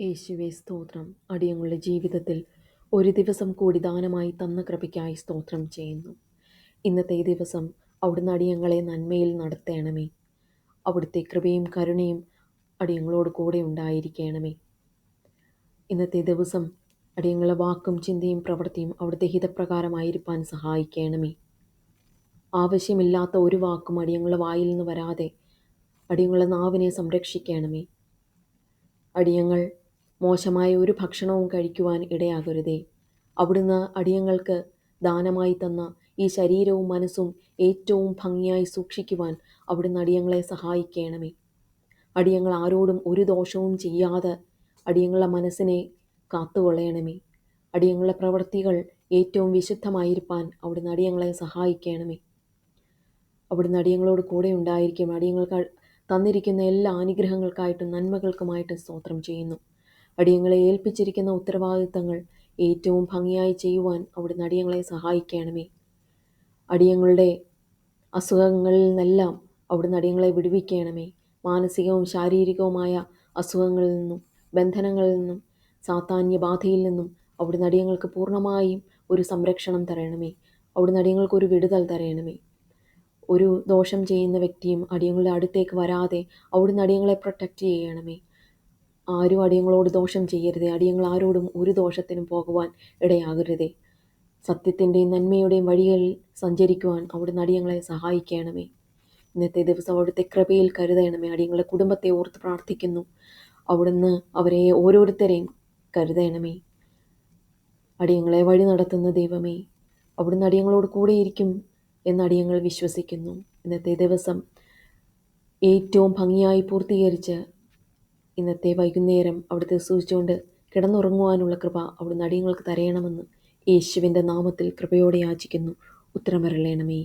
യേശുവെ സ്തോത്രം. അടിയങ്ങളുടെ ജീവിതത്തിൽ ഒരു ദിവസം കൂടി ദാനമായി തന്ന കൃപയ്ക്കായി സ്തോത്രം ചെയ്യുന്നു. ഇന്നത്തെ ദിവസം അവിടുന്ന് അടിയങ്ങളെ നന്മയിൽ നടത്തണമേ. അവിടുത്തെ കൃപയും കരുണയും അടിയങ്ങളോട് കൂടെ ഉണ്ടായിരിക്കണമേ. ഇന്നത്തെ ദിവസം അടിയങ്ങളെ വാക്കും ചിന്തയും പ്രവൃത്തിയും അവിടുത്തെ ഹിതപ്രകാരമായിരിക്കാൻ സഹായിക്കണമേ. ആവശ്യമില്ലാത്ത ഒരു വാക്കും അടിയങ്ങളുടെ വായിൽ നിന്ന് വരാതെ അടിയങ്ങളുടെ നാവിനെ സംരക്ഷിക്കണമേ. അടിയങ്ങൾ മോശമായ ഒരു ഭക്ഷണവും കഴിക്കുവാൻ ഇടയാകരുതേ. അവിടുന്ന് അടിയങ്ങൾക്ക് ദാനമായി തന്ന ഈ ശരീരവും മനസ്സും ഏറ്റവും ഭംഗിയായി സൂക്ഷിക്കുവാൻ അവിടുന്ന് അടിയങ്ങളെ സഹായിക്കണമേ. അടിയങ്ങൾ ആരോടും ഒരു ദോഷവും ചെയ്യാതെ അടിയങ്ങളുടെ മനസ്സിനെ കാത്തുകൊള്ളയണമേ അടിയങ്ങളുടെ പ്രവൃത്തികൾ ഏറ്റവും വിശുദ്ധമായിരിക്കാൻ അവിടുന്ന് അടിയങ്ങളെ സഹായിക്കണമേ. അവിടുന്ന് അടിയങ്ങളോട് കൂടെ ഉണ്ടായിരിക്കും. അടിയങ്ങൾക്ക് തന്നിരിക്കുന്ന എല്ലാ അനുഗ്രഹങ്ങൾക്കായിട്ടും നന്മകൾക്കുമായിട്ടും സ്തോത്രം ചെയ്യുന്നു. അടിയങ്ങളെ ഏൽപ്പിച്ചിരിക്കുന്ന ഉത്തരവാദിത്തങ്ങൾ ഏറ്റവും ഭംഗിയായി ചെയ്യുവാൻ അവിടുന്ന് അടിയങ്ങളെ സഹായിക്കണമേ. അടിയങ്ങളുടെ അസുഖങ്ങളിൽ നിന്നെല്ലാം അവിടുന്ന് അടിയങ്ങളെ വിടുവിക്കണമേ. മാനസികവും ശാരീരികവുമായ അസുഖങ്ങളിൽ നിന്നും ബന്ധനങ്ങളിൽ നിന്നും സാത്താന്യ ബാധയിൽ നിന്നും അവിടുന്ന് അടിയങ്ങൾക്ക് പൂർണമായും ഒരു സംരക്ഷണം തരണമേ. അവിടുന്ന് അടിയങ്ങൾക്ക് ഒരു വിടുതൽ തരണമേ. ഒരു ദോഷം ചെയ്യുന്ന വ്യക്തിയും അടിയങ്ങളുടെ അടുത്തേക്ക് വരാതെ അവിടുന്ന് അടിയങ്ങളെ പ്രൊട്ടക്റ്റ് ചെയ്യണമേ. ആരും അടിയങ്ങളോട് ദോഷം ചെയ്യരുതേ. അടിയങ്ങൾ ആരോടും ഒരു ദോഷത്തിനും പോകുവാൻ ഇടയാകരുതേ. സത്യത്തിന്റെയും നന്മയുടെയും വഴികളിൽ സഞ്ചരിക്കുവാൻ അവിടുന്ന് അടിയങ്ങളെ സഹായിക്കണമേ. ഇന്നത്തെ ദിവസം അവിടുത്തെ കൃപയിൽ കരുതണമേ. അടിയങ്ങളുടെ കുടുംബത്തെ ഓർത്ത് പ്രാർത്ഥിക്കുന്നു. അവിടുന്ന് അവരെ ഓരോരുത്തരെയും കരുതണമേ. അടിയങ്ങളെ വഴി നടത്തുന്ന ദൈവമേ അവിടുന്ന് അടിയങ്ങളോട് കൂടെയിരിക്കും എന്ന് അടിയങ്ങൾ വിശ്വസിക്കുന്നു. ഇന്നത്തെ ദിവസം ഏറ്റവും ഭംഗിയായി പൂർത്തീകരിച്ച് ഇന്നത്തെ വൈകുന്നേരം അവിടുത്തെ സൂചിച്ചുകൊണ്ട് കിടന്നുറങ്ങുവാനുള്ള കൃപ അവിടുന്ന് അടിയങ്ങൾക്ക് തരയണമെന്ന് യേശുവിന്റെ നാമത്തിൽ കൃപയോടെ യാചിക്കുന്നു. ഉത്തരമരളേണമേ.